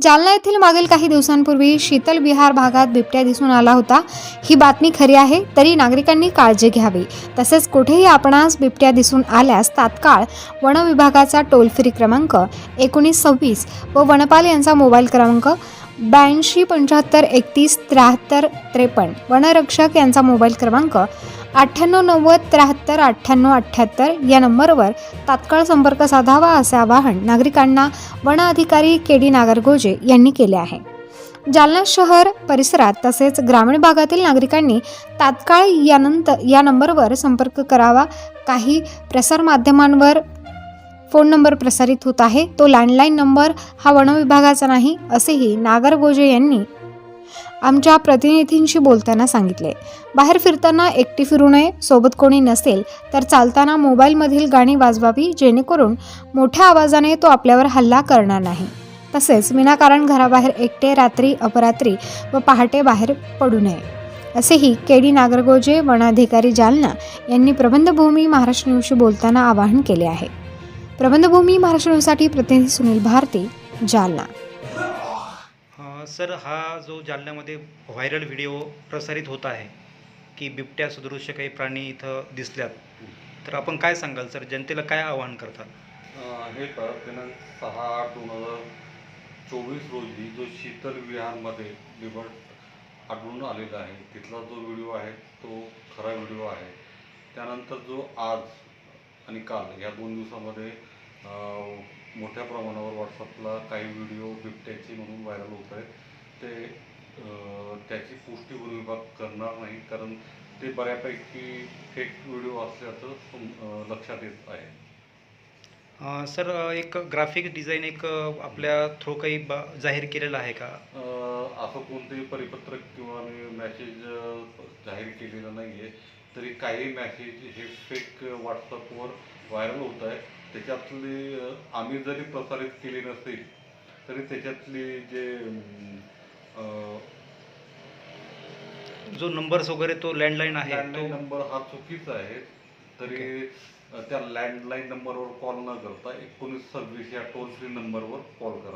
जालना येथील मागील काही दिवसांपूर्वी शीतल विहार भागात बिबट्या दिसून आला होता. ही बातमी खरी आहे तरी नागरिकांनी काळजी घ्यावी. तसेच कुठेही आपणास बिबट्या दिसून आल्यास तात्काळ वनविभागाचा टोल फ्री क्रमांक एकोणीस सव्वीस व वनपाल यांचा मोबाईल क्रमांक ब्याऐंशी पंच्याहत्तर एकतीस त्र्याहत्तर त्रेपन्न. वनरक्षक यांचा मोबाईल क्रमांक अठ्ठ्याण्णव नव्वद त्र्याहत्तर अठ्ठ्याण्णव अठ्ठ्याहत्तर या नंबरवर तात्काळ संपर्क साधावा असे आवाहन नागरिकांना वन अधिकारी के डी नागरगोजे यांनी केले आहे. जालना शहर परिसरात तसेच ग्रामीण भागातील नागरिकांनी तात्काळ यानंतर या नंबरवर संपर्क करावा. काही प्रसारमाध्यमांवर फोन नंबर प्रसारित होत आहे. तो लँडलाईन नंबर हा वनविभागाचा नाही असेही नागरगोजे यांनी आमच्या प्रतिनिधींशी बोलताना सांगितले. बाहेर फिरताना एकटी फिरू नये सोबत कोणी नसेल तर चालताना मोबाईलमधील गाणी वाजवावी जेणेकरून मोठ्या आवाजाने तो आपल्यावर हल्ला करणार नाही. तसेच विनाकारण घराबाहेर एकटे रात्री अपरात्री व पहाटे बाहेर पडू नये असेही के डी नागरगोजे वनाधिकारी जालना यांनी प्रबंधभूमी महाराष्ट्र न्यूजशी बोलताना आवाहन केले आहे. प्रबंधभूमी महाराष्ट्र न्यूजसाठी प्रतिनिधी सुनील भारती जालना. सर हा जो जालन्यामध्ये व्हायरल व्हिडिओ प्रसारित होत आहे की बिबट्या सदृश्य काही प्राणी इथं दिसल्यात तर आपण काय सांगाल सर? जनतेला काय आवाहन करतात? हे तर दिनांक सहा आठ दोन हजार चोवीस रोजी जो शीतल विहारमध्ये बिबट आढळून आलेला आहे तिथला जो व्हिडिओ आहे तो खरा व्हिडिओ आहे. त्यानंतर जो आज आणि काल या दोन दिवसामध्ये मोठ्या प्रमाणावर व्हॉट्सअपला काही व्हिडिओ बिबट्याचे म्हणून व्हायरल होत आहेत. ते त्याची पुष्टी वन विभाग करणार नाही कारण ते बऱ्यापैकी फेक व्हिडिओ असल्याचं लक्षात येत आहे. सर एक ग्राफिक डिझाईन एक आपल्या थ्रू काही ब जाहीर केलेलं आहे का? असं कोणतेही परिपत्रक किंवा मॅसेज जाहीर केलेलं नाही आहे तरी काही मॅसेज हे फेक व्हॉट्सअपवर व्हायरल होत आहे. त्याच्यातले आम्ही जरी प्रसारित केले नसतील तरी त्याच्यातले जे जो नंबर्स वगैरे तो लँडलाईन आहे लँडलाईन नंबर हा चुकीचा आहे. तरी त्या लँडलाईन नंबरवर कॉल न करता एकोणीस सव्वीस या टोल फ्री नंबरवर कॉल करा.